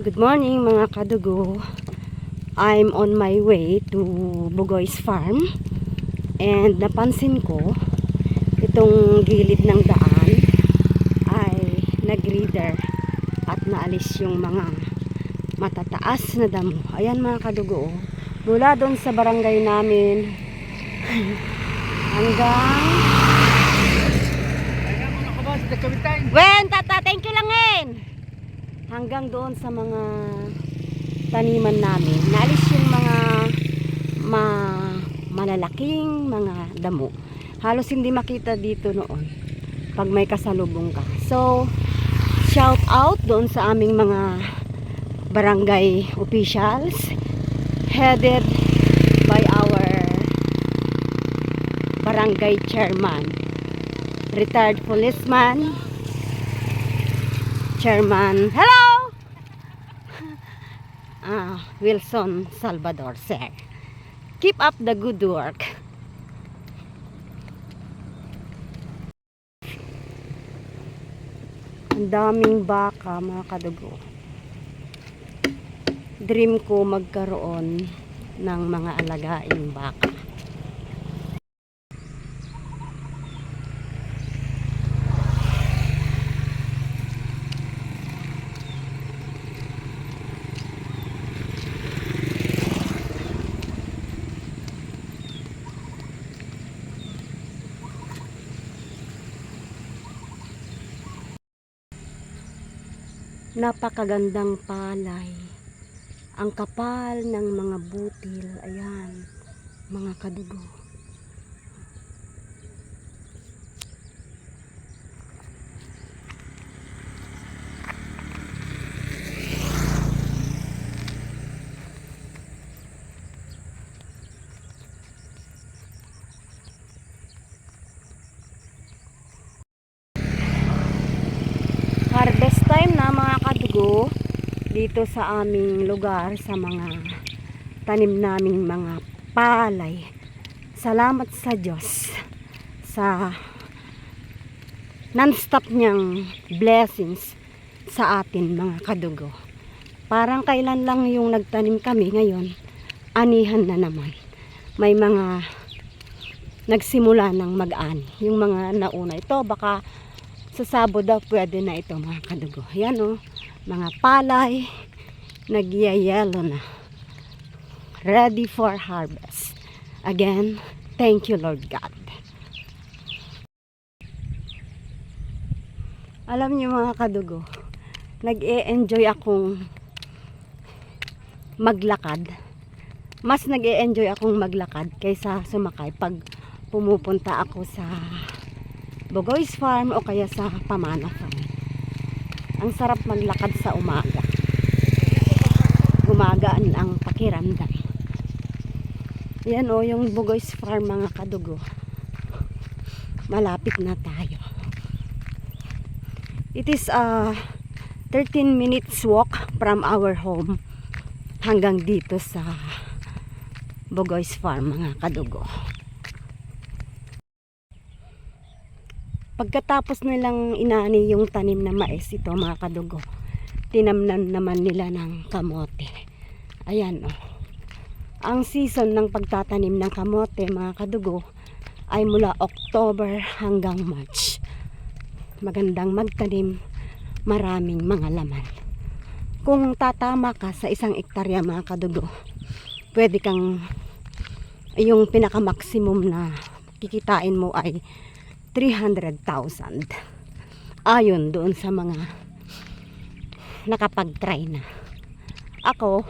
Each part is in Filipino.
Good morning mga kadugo. I'm on my way to Bugoy's Farm. And napansin ko, itong gilid ng daan ay nag-reader at naalis yung mga matataas na damo. Ayan mga kadugo. Mula doon sa barangay namin hanggang Wen, tata, thank you lang en. Hanggang doon sa mga taniman namin. Naalis yung mga ma, malalaking mga damo. Halos hindi makita dito noon pag may kasalubong ka. So, shout out doon sa aming mga barangay officials headed by our barangay chairman retired policeman, chairman, hello! Ah, Wilson Salvador, sir. Keep up the good work. Ang daming baka, mga kadugo. Dream ko magkaroon ng mga alagaing baka. Napakagandang palay. Ang kapal ng mga butil. Ayan. Mga kadugo. harvest time na mga kadugo dito sa aming lugar sa mga tanim naming mga palay. Salamat sa Diyos sa non-stop niyang blessings sa atin mga kadugo. Parang kailan lang yung nagtanim kami ngayon anihan na naman. May mga nagsimula ng mag-ani yung mga nauna. Ito baka sa Sabo daw pwede na ito mga kadugo. Yan o, mga palay, nagyayelo na. Ready for harvest. Again, thank you Lord God. Alam niyo mga kadugo, nag-e-enjoy akong maglakad. Mas nag-e-enjoy akong maglakad kaysa sumakay pag pumupunta ako sa Bogoy's Farm o kaya sa Pamana Farm. Ang sarap maglakad sa umaga. Gumagaan ang pakiramdam. Yan o, yung Bogoy's Farm mga kadugo. Malapit na tayo. It is a 13 minutes walk from our home hanggang dito sa Bogoy's Farm mga kadugo. Pagkatapos nilang inani yung tanim na mais ito mga kadugo, tinamnan naman nila ng kamote. Ayan o. Ang season ng pagtatanim ng kamote mga kadugo ay mula October hanggang March. Magandang magtanim, maraming mga laman. Kung tatama ka sa isang ektarya mga kadugo, pwede kang yung pinaka-maximum na kikitain mo ay 300,000. Ayon doon sa mga nakapag-try na. Ako,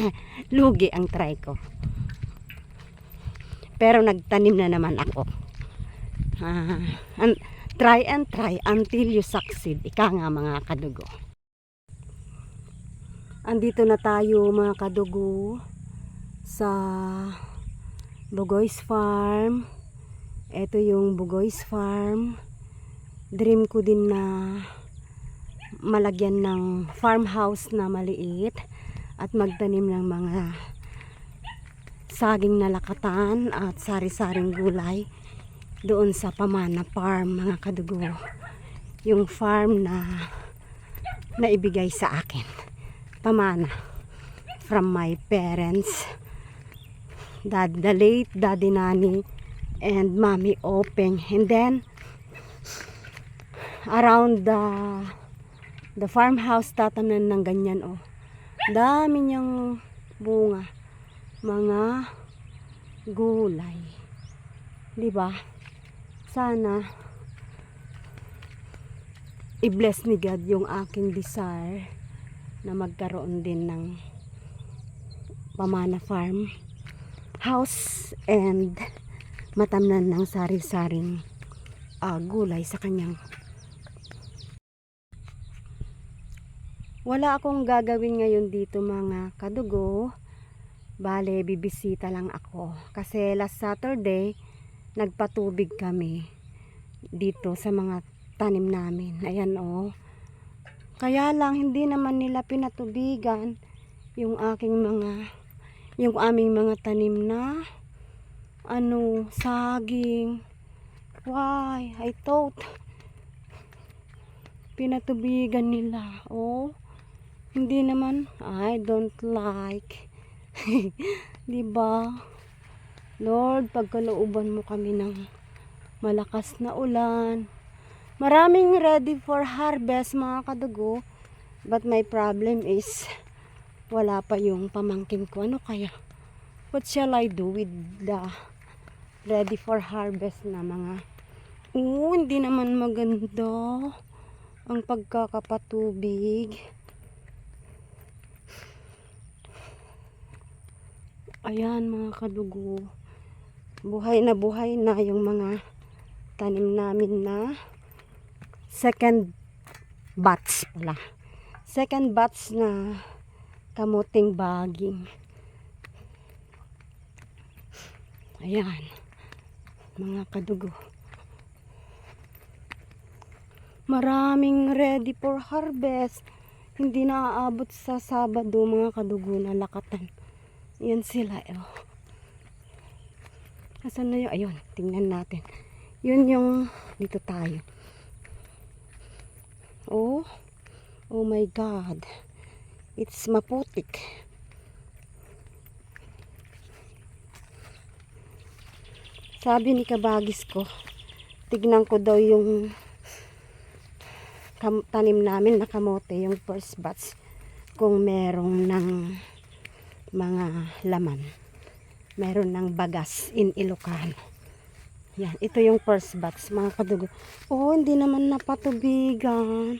lugi ang try ko. Pero nagtanim na naman ako. Ah, and try and try until you succeed. Ika nga mga kadugo. Andito na tayo mga kadugo sa Bogoy's Farm. Ito yung Bugoy's Farm. Dream ko din na malagyan ng farmhouse na maliit at magtanim ng mga saging na lakatan at sari-saring gulay doon sa Pamana Farm mga kadugo. Yung farm na naibigay sa akin. pamana from my parents. Dad, the late daddy nani and mommy Openg. And then around the the farmhouse tatanan ng ganyan oh. Dami niyang bunga. Mga gulay. 'Di ba? Sana i-bless ni God yung aking desire na magkaroon din ng pamana farm house and matamnan ng sari-saring ah, gulay sa kanyang wala akong gagawin ngayon dito mga kadugo. Bale bibisita lang ako. Kasi last Saturday nagpatubig kami dito sa mga tanim namin. Ayan oh. Kaya lang hindi naman nila pinatubigan yung aking mga yung aming mga tanim na ano saging. Why? I thought pinatubigan nila. Oh hindi naman. I don't like. 'di ba Lord pagkalooban mo kami ng malakas na ulan. Maraming ready for harvest mga kadugo. But my problem is wala pa yung pamangkin ko. Ano kaya? What shall I do with the ready for harvest na mga Oo, hindi naman maganda ang pagkakapatubig. Ayan mga kadugo. Buhay na buhay na yung mga tanim namin na second batch pala. Second batch na kamuting baging. Ayan. Mga kadugo. Maraming ready for harvest. Hindi na aabot sa Sabado mga kadugo na lakatan. Yan sila. Oh. Asan na yun? Ayun, tingnan natin. Yun yung dito tayo. Oh. Oh my God. It's maputik. Sabi ni Kabagis ko, tignan ko daw yung tanim namin na kamote, yung first batch, kung merong ng mga laman. Meron ng bagas in Ilocano. Yan, ito yung first batch, mga kadugo. Oh, hindi naman napatubigan.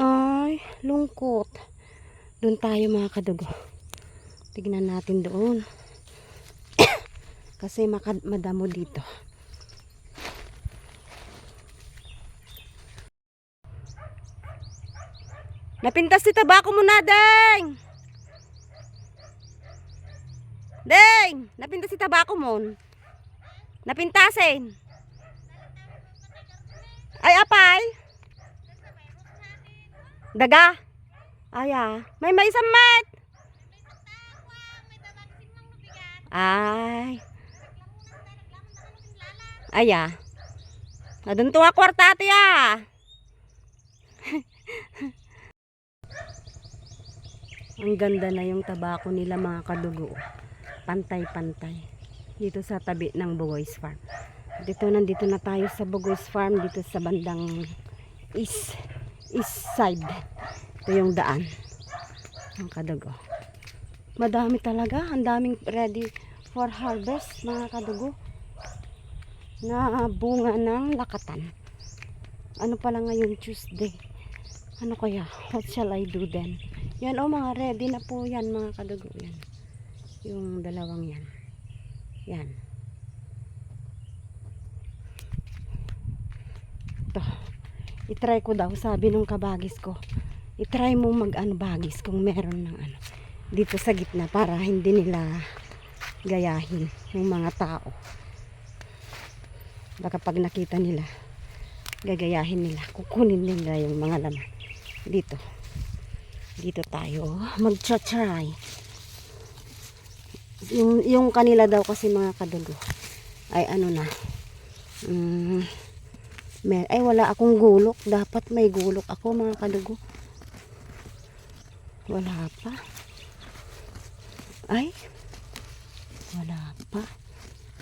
Ay, lungkot. Doon tayo mga kadugo. Tignan natin doon. Kasi madamo dito. Napintas si tabako mo na, Deng! Deng! Napintas si tabako mo. Napintasin. Ay, apay. Daga. Ay, ah. May may samat. Ay. Ay, ah. Nadun to nga kwarta ate, ah. Ang ganda na yung tabako nila mga kadugo. Pantay-pantay. Dito sa tabi ng Bugoy's Farm. Dito nandito na tayo sa Bugoy's Farm dito sa bandang east east side. Ito yung daan. Ang kadugo. Madami talaga. Ang daming ready for harvest mga kadugo. Na bunga ng lakatan. Ano pala ngayon Tuesday? Ano kaya? What shall I do then? Yan o mga ready na po yan mga kadugo yan. Yung dalawang yan. Yan. Ito. I-try ko daw sabi nung kabagis ko. I-try mo mag-ano bagis kung meron ng ano. Dito sa gitna para hindi nila gayahin yung mga tao. Baka pag nakita nila gagayahin nila. Kukunin nila yung mga laman. Dito dito tayo mag-try yung, yung kanila daw kasi mga kadugo ay ano na um, may, ay wala akong gulok dapat may gulok ako mga kadugo Wala pa. Ay. Wala pa.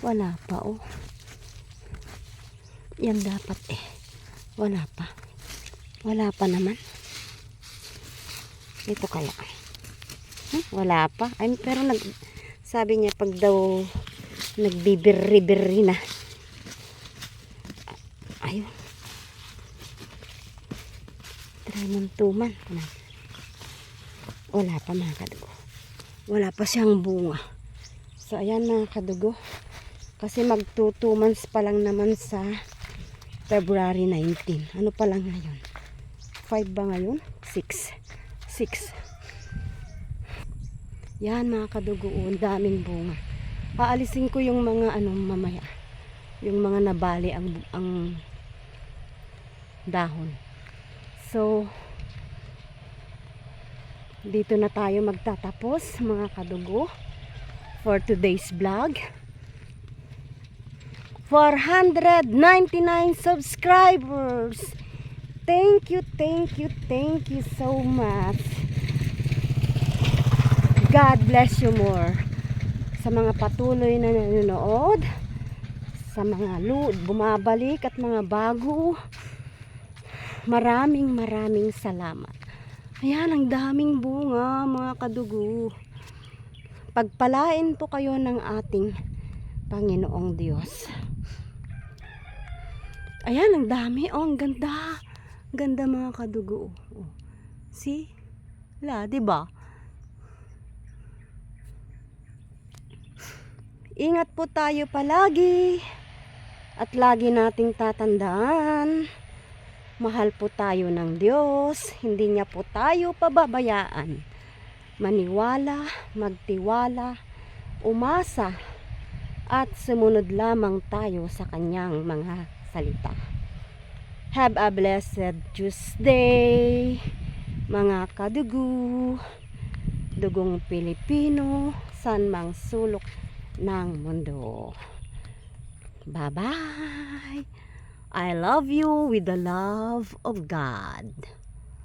Wala pa, oh. Yan dapat eh. Wala pa. Wala pa naman. Ito kaya. Hmm, wala pa. Ay, pero nag, sabi niya pag daw nagbibirri-birri na. Ayun. Try mong tuman. Wala pa mga kadugo. Wala pa siyang bunga. So, ayan mga kadugo. Kasi mag 2 months pa lang naman sa February 19. Ano pa lang ngayon? 5 ba ngayon? 6. 6. Yan mga kadugo. oh, daming bunga. Aalisin ko yung mga ano mamaya. Yung mga nabali ang, ang dahon. So, dito na tayo magtatapos mga kadugo for today's vlog. 499 subscribers. Thank you, thank you, thank you so much. God bless you more. Sa mga patuloy na nanonood, sa mga lu bumabalik at mga bago, maraming maraming salamat. Ayan, ang daming bunga, mga kadugo. Pagpalain po kayo ng ating Panginoong Diyos. Ayan, ang dami. Oh, ang ganda. Ganda mga kadugo. Oh. See? La, di ba? Ingat po tayo palagi. At lagi nating tatandaan. Mahal po tayo ng Diyos. Hindi niya po tayo pababayaan. Maniwala, magtiwala, umasa, at sumunod lamang tayo sa kanyang mga salita. Have a blessed Tuesday, mga kadugo, dugong Pilipino, san mang sulok ng mundo. Bye-bye! I love you with the love of God.